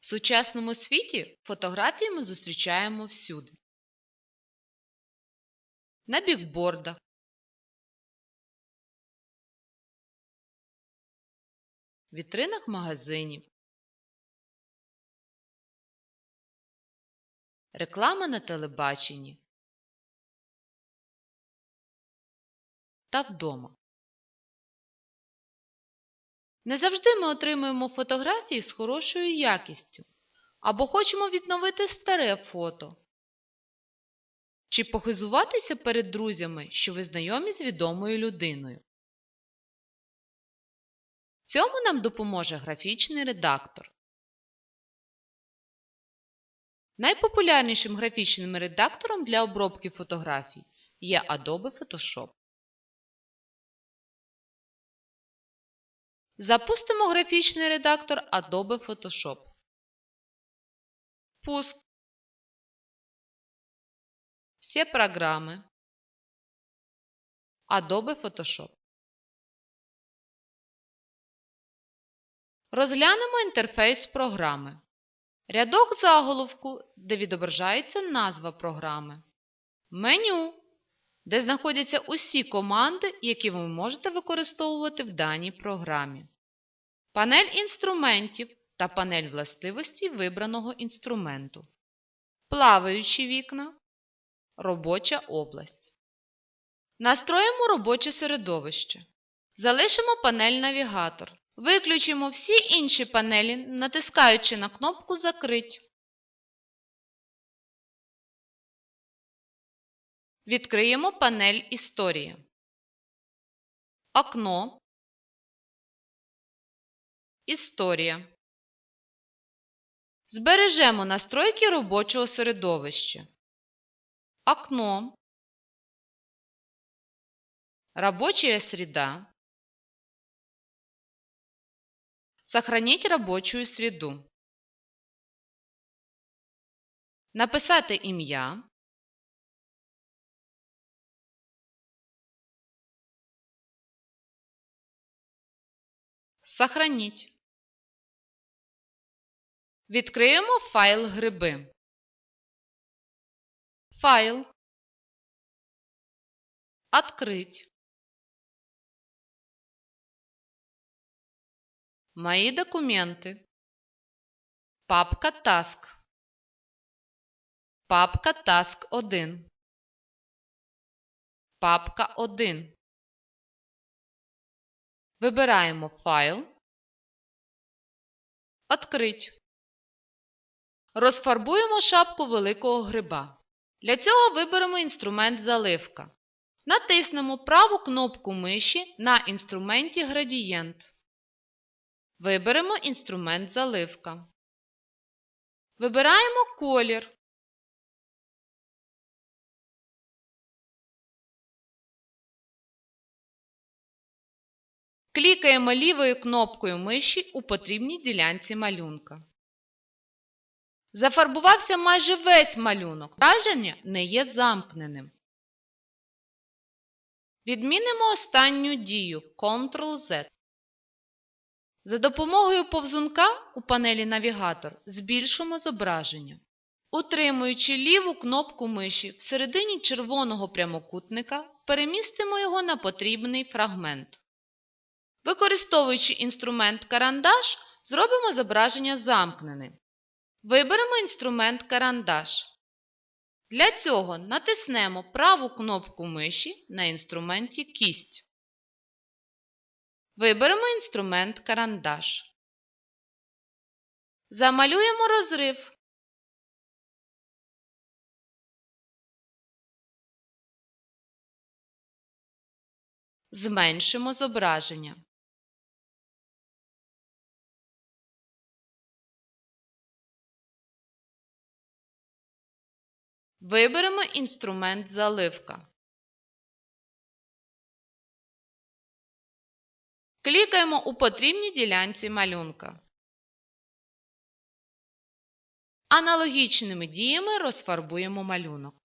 В сучасному світі фотографії ми зустрічаємо всюди. На бікбордах, вітринах магазинів, реклама на телебаченні та вдома. Не завжди ми отримуємо фотографії з хорошою якістю або хочемо відновити старе фото. Чи похизуватися перед друзями, що ви знайомі з відомою людиною. Цьому нам допоможе графічний редактор. Найпопулярнішим графічним редактором для обробки фотографій є Adobe Photoshop. Запустимо графічний редактор Adobe Photoshop. Пуск. Все программы. Adobe Photoshop. Розглянемо інтерфейс програми. Рядок заголовку, де відображається назва програми. Меню, де знаходяться усі команди, які ви можете використовувати в даній програмі. Панель інструментів та панель властивості вибраного інструменту. Плаваючі вікна. Робоча область. Настроїмо робоче середовище. Залишимо панель Навігатор. Виключимо всі інші панелі, натискаючи на кнопку Закрить. Відкриємо панель Історія. Окно. Історія. Збережемо настройки робочого середовища. Окно. Рабочая среда. Сохранить рабочую среду. Написати ім'я. Сохранить. Відкриємо файл гриби. Файл. Открыть. Мои документы. Папка Task. Папка Task 1. Папка 1. Вибираємо файл. Открить. Розфарбуємо шапку великого гриба. Для цього виберемо інструмент заливка. Натиснемо праву кнопку миші на інструменті Градієнт. Виберемо інструмент заливка. Вибираємо колір. Клікаємо лівою кнопкою миші у потрібній ділянці малюнка. Зафарбувався майже весь малюнок. Враження не є замкненим. Відмінимо останню дію Ctrl-Z. За допомогою повзунка у панелі Навігатор збільшимо зображення. Утримуючи ліву кнопку миші всередині червоного прямокутника, перемістимо його на потрібний фрагмент. Використовуючи інструмент карандаш, зробимо зображення замкненим. Виберемо інструмент карандаш. Для цього натиснемо праву кнопку миші на інструменті Кість. Виберемо інструмент карандаш. Замалюємо розрив. Зменшимо зображення. Виберемо інструмент заливка. Клікаємо у потрібній ділянці малюнка. Аналогічними діями розфарбуємо малюнок.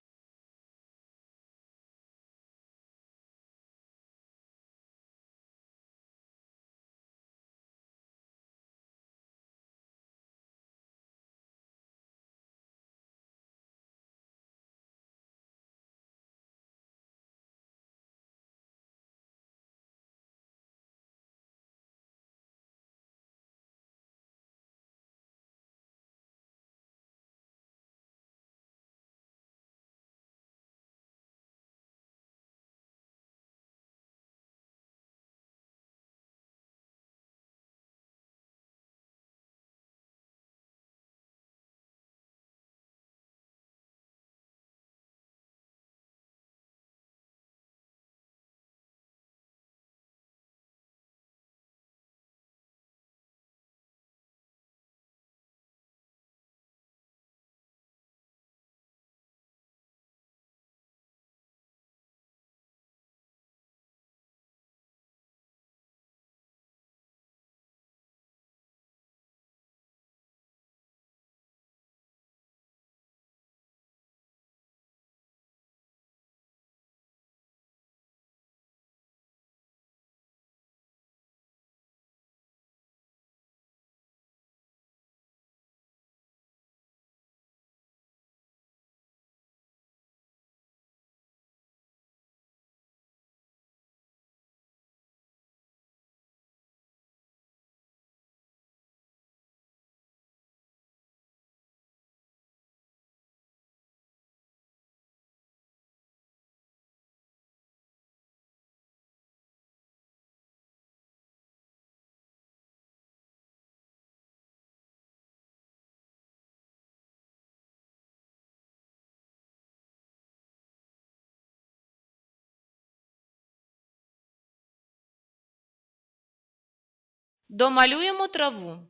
Домалюємо траву.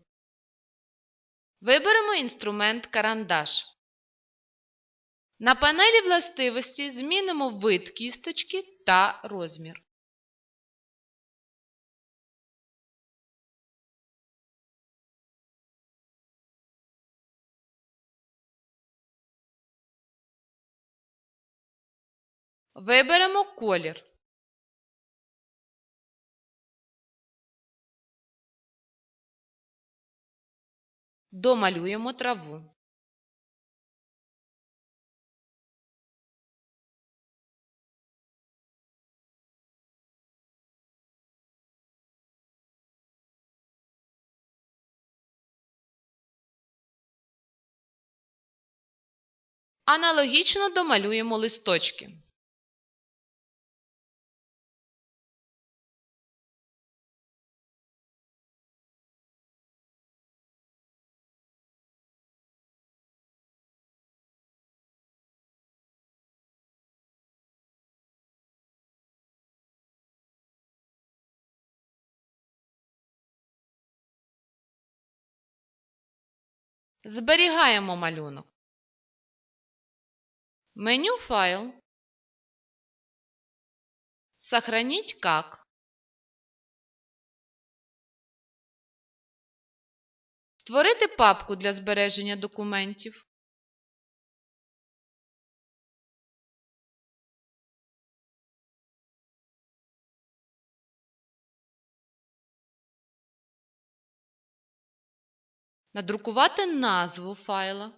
Виберемо інструмент карандаш. На панелі властивості змінимо вид кісточки та розмір. Виберемо колір. Домалюємо траву. Аналогічно домалюємо листочки. Зберігаємо малюнок. Меню «Файл». Сохранить как. Створити папку для збереження документів. Надрукувати назву файла.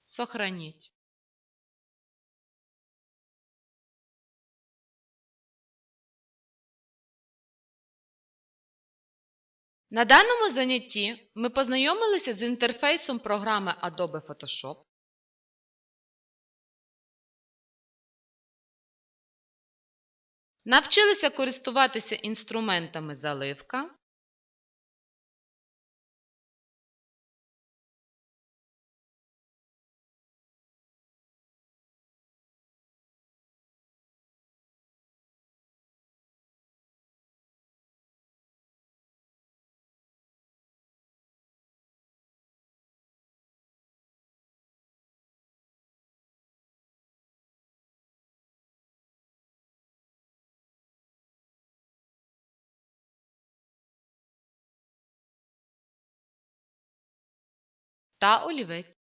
Сохранить. На даному занятті ми познайомилися з інтерфейсом програми Adobe Photoshop. Навчилися користуватися інструментами заливка. Та олівець.